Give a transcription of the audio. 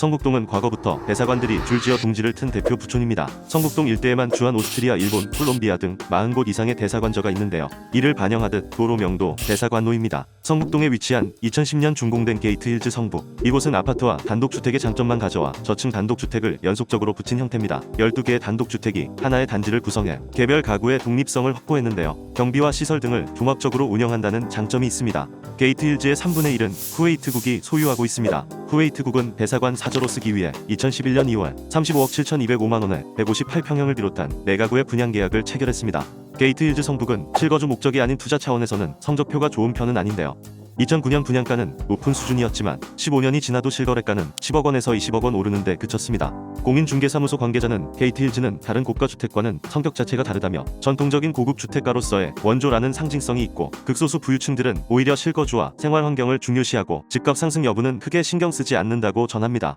성북동은 과거부터 대사관들이 줄지어 둥지를 튼 대표 부촌입니다. 성북동 일대에만 주한 오스트리아, 일본, 콜롬비아 등 40곳 이상의 대사관저가 있는데요. 이를 반영하듯 도로명도 대사관로입니다. 성북동에 위치한 2010년 준공된 게이트 힐즈 성북. 이곳은 아파트와 단독주택의 장점만 가져와 저층 단독주택을 연속적으로 붙인 형태입니다. 12개의 단독주택이 하나의 단지를 구성해 개별 가구의 독립성을 확보했는데요. 경비와 시설 등을 종합적으로 운영한다는 장점이 있습니다. 게이트 힐즈의 3분의 1은 쿠웨이트국이 소유하고 있습니다. 쿠웨이트국은 대사관 사저로 쓰기 위해 2011년 2월 35억 7,205만 원에 158평형을 비롯한 4가구의 분양 계약을 체결했습니다. 게이트 힐즈 성북은 실거주 목적이 아닌 투자 차원에서는 성적표가 좋은 편은 아닌데요. 2009년 분양가는 높은 수준이었지만 15년이 지나도 실거래가는 10억 원에서 20억 원 오르는데 그쳤습니다. 공인중개사무소 관계자는 게이트 힐즈는 다른 고가 주택과는 성격 자체가 다르다며 전통적인 고급 주택가로서의 원조라는 상징성이 있고 극소수 부유층들은 오히려 실거주와 생활 환경을 중요시하고 집값 상승 여부는 크게 신경 쓰지 않는다고 전합니다.